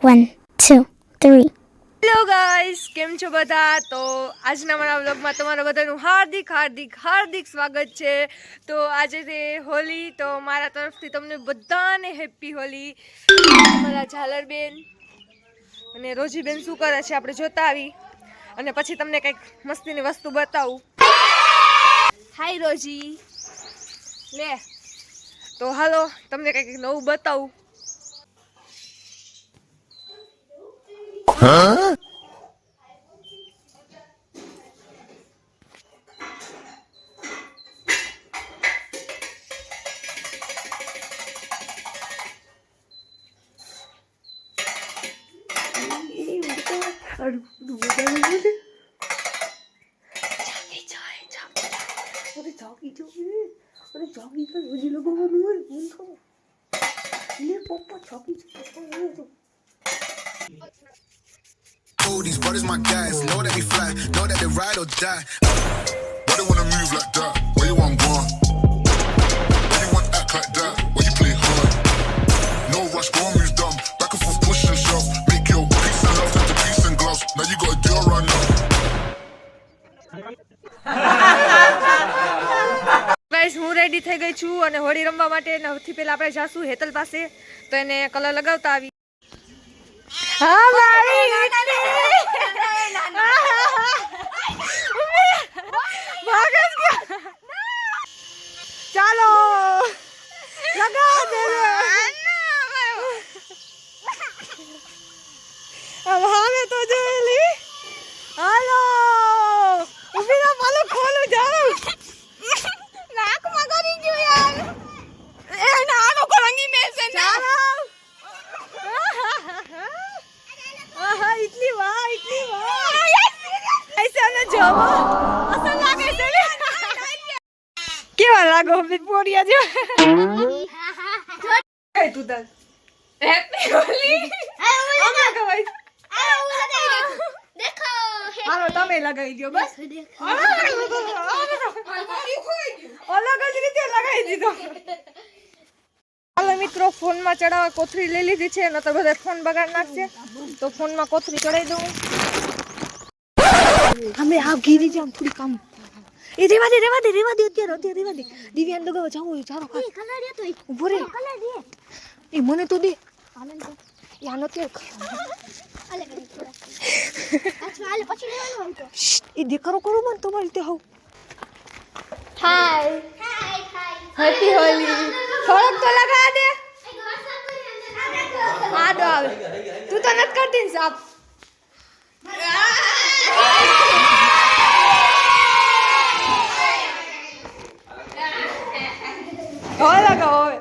Three. Hello guys કેમ છો બધા? તો આજના મારા વ્લોગમાં તમારા બધાનું હાર્દિક હાર્દિક હાર્દિક સ્વાગત છે. તો આજે તે હોલી. તો મારા તરફથી તમને બધાને હેપી હોલી. મારા ઝાલરબેન અને રોજીબેન શું કરે છે આપણે જોતા આવી. અને પછી તમને કંઈક મસ્તીની વસ્તુ બતાવું. હાય રોજી. લે. તો હાલો, તમને કંઈક નવું બતાવું. Huh? Papa, choppy, choppy, choppy. Oh, these brothers my guys. Know that we fly, know that they ride or die. Why they wanna move like that? Where you want one? Why you want act like that? Why you play hard? No rush, go on, move dumb. Back and forth, push and shove. Make your peace and love into peace and gloves. Now you gotta do it right now. Guys હું ready થઈ ગઈ છું અને હોળી રમવા માટે સૌથી પહેલા આપણે જાશું હેતલ પાસે તો એને કલર લગાવતા આવી હા મારી ભાગસ ગયા. ચાલો લગાવ દે રે. હવે હાલે તો જોયેલી હાલો ઊભી રહો પાલું ખોલું જાઉં નાકમાં કરી ગયું યાર એ નાનો કોળંગી મેસે ચાલો આહા ઇટલી વાહ ઇટલી વાહ ऐसे ને જોવો અસલ લાગે છે ને બી પોડિયા જો કઈ તું તલ હેપી હોલી અમે કવાય હાલો તમે લગાવી દો બસ. અલગ જ રીતે લગાવી દીધો. હાલો મિત્રો ફોનમાં ચડાવવા કોથરી લઈ લીધી છે નતર બધા ફોન બગાડ નાખશે. તો ફોનમાં કોથરી ચડાવી દઉં. અમે આ ગીરી જામ થોડી કામ એ રેવા દે રેવા દે રેવા દે અત્યારે અત્યારે રેવા દે. દિવ્યાન લગાવવા જાવું હોય ચાલો તો ઊભો રે. એ. મને તો દે. એ આનો અત્યારે એ દેખારો કરો મને તમારી તે હાવ. હાય. હેપી હોલી થોડોક તો લગા દે. આડો આવે. તું તો નથી કરતી ને સાફ હવે લગાવો હવે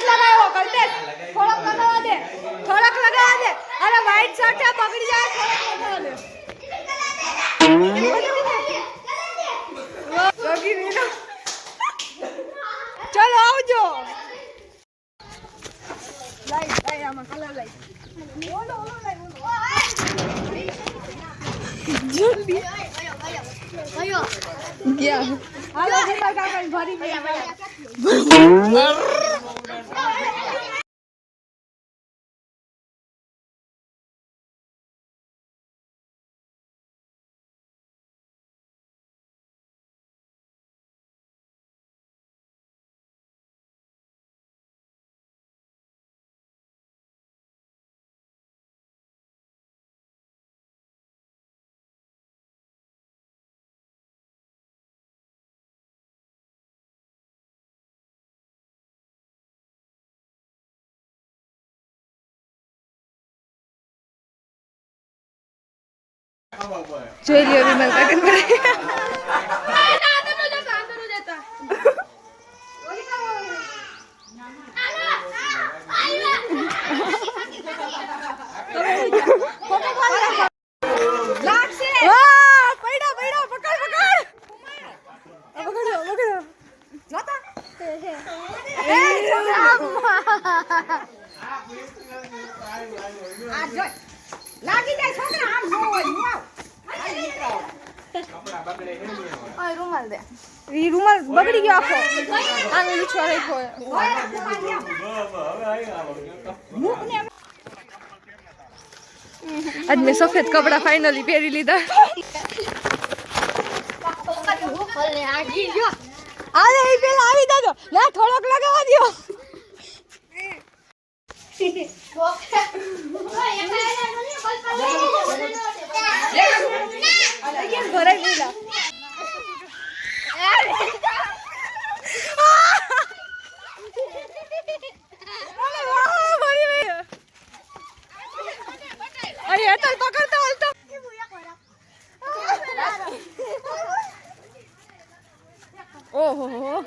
લગાવ્યો કલ્પેશ થોડોક લગાવવા દે થોડોક લગાવવા દે અરે વ્હાઈટ શર્ટ છે પકડી જાય થોડોક લગાવવા દે જોગી વીનો. ચલો આવજો લાઈ લાઈ આમાં કલર લાઈ ઓલો ઓલો લાઈ ઓલો જલ્દી ગયા હાલો જલ્દી. ગયા. જોઈ લ્યો વિમલ કાકન વાહ પૈડા પૈડા પકડ પકડ આ પકડો પકડો જોતા લાગી રૂમાલ દે. ન ઈ રૂમાલ બગડી ગયો આખો. આને લૂછવા રાખ્યો આજ મેં સફેદ કપડા ફાઇનલી પહેરી લીધા. અરે એ પેલા આવી દાદો લે થોડોક લગાવવા દ્યો. ભરાઈ ગયેલા ઓહો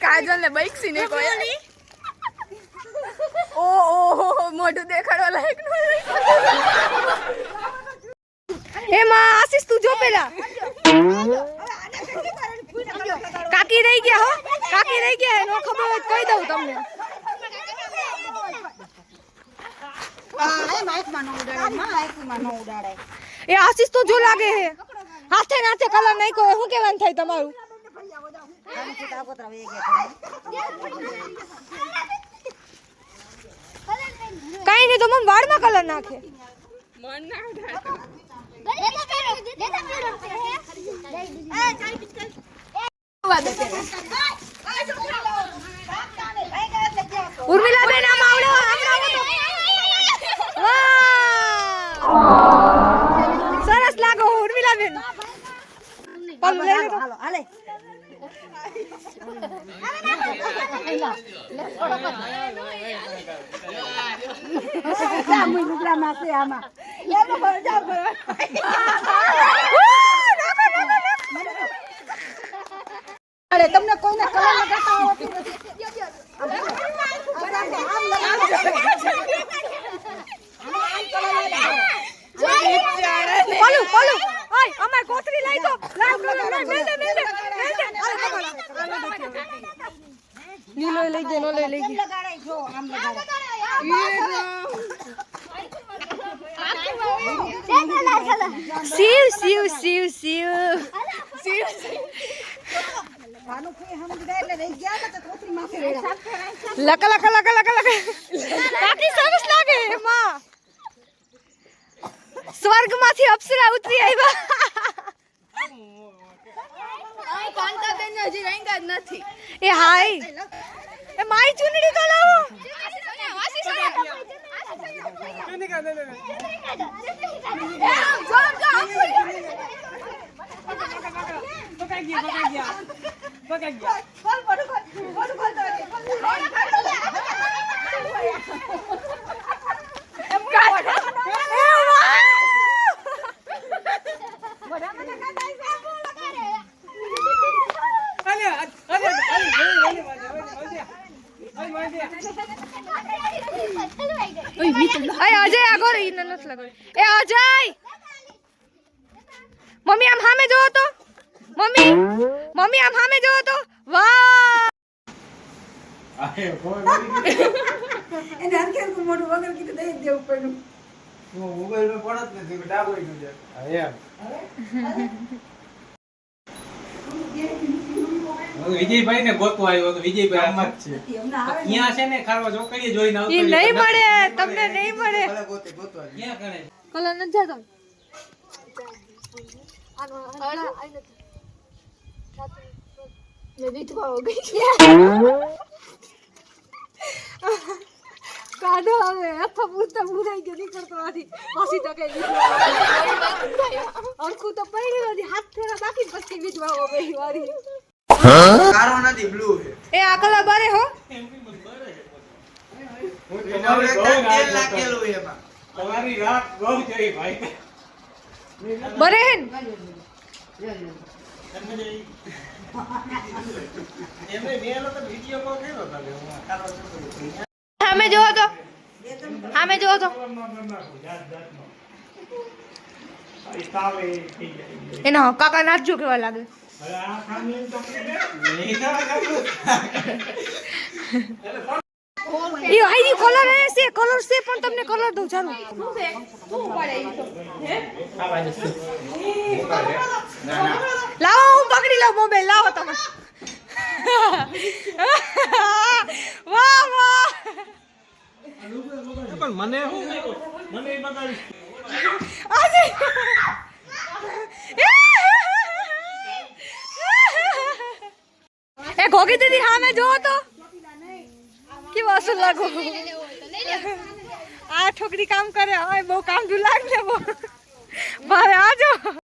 કાજલ ને બૈકસી ને કોઈ ઓ ઓહો મોઢું દેખાડવા લાયકનું એ માં આશીષ તું જો પેલા કાકી રહી ગયા હો કાકી રહી ગયા નો ખબર હોય તો કહી દઉં તમને એ આશીષ તો જો લાગે હે હાથે નાથે કલર નહીં કોઈ શું કહેવાનું થાય તમારું કાઈ નહીં તો મમ વાળમાં કલર નાખે ઉર્મિલા બેન આમ આવડો આમ આવો તો વાહ! સરસ લાગો ઉર્મિલા બેન પગ લઈ લો અરે તમને કોઈને કલર લગાડતા આવડતું નથી. અમાર કોથરી લઈ તો લાલ કલર લઈ મેલ મેલ મેલ દે હાલ પકડ. લીલો લઈ ગયો નો લઈ લઈ ગયો લગાડાય જો આમ લગાડાય શિવ શિવ શિવ શિવ. શિવ ફી સમજી ગયા એટલે રહી ગયા ને તો કોથળી માથે રેડા લક લક લક લક લક. બાકી સરસ લાગે માં સ્વર્ગમાંથી અપ્સરા ઉતરી આવ્યા. એ હાય. એ મારી ચૂંટણી તો લાવો. અય અજય આગળ એ અજય! મમ્મી આમ સામે જોવો તો. મમ્મી મમ્મી આમ સામે જોવો તો. વાહ! એને હરખે મોઢું વગર કીધું દઈ દેવું પડ્યું. મોબાઈલમાં પણ જ નથી ડાબો છે એમ. વિજયભાઈ ને આવ્યો તો વિજયભાઈ આમાં જ છે. ત્યાં છે ને ખારવા ચોકડીએ જોઈને આવતો ઈ નહીં મળે તમને નહીં મળે. ભલે ગોતે, ગોતવા ક્યાં કરે કલર ન જાતો. કાઢો હવે. અથવા પૂરતા ભૂરાઈ ગયો નીકળતો નથી પાછી અડખું તો પડ્યું નથી હાથ ફેરા બાકી પછી વીજવા કાળો નથી બ્લુ એ આ કલર બારે હો. તમારે રાત બહુ જોઈ ભાઈ. બરે. સામે જોવો તો. સામે જોવો તો. એના કાકા નાચજો કેવા લાગે. એ આઈડી કલર એ છે કલર છે પણ તમને કલર દઉં ચાલો લાવો હું પકડી લઉં મોબાઈલ લાવો તમે. વાહ વાહ. પણ મને હું મને એ બતાવીશ આજે ગોગી દીદી મેં જોવો તો. કેવો અસર લાગુ. આ છોકરી કામ કરે. હવે બહુ કામ લાગે બહુ. મારે આજો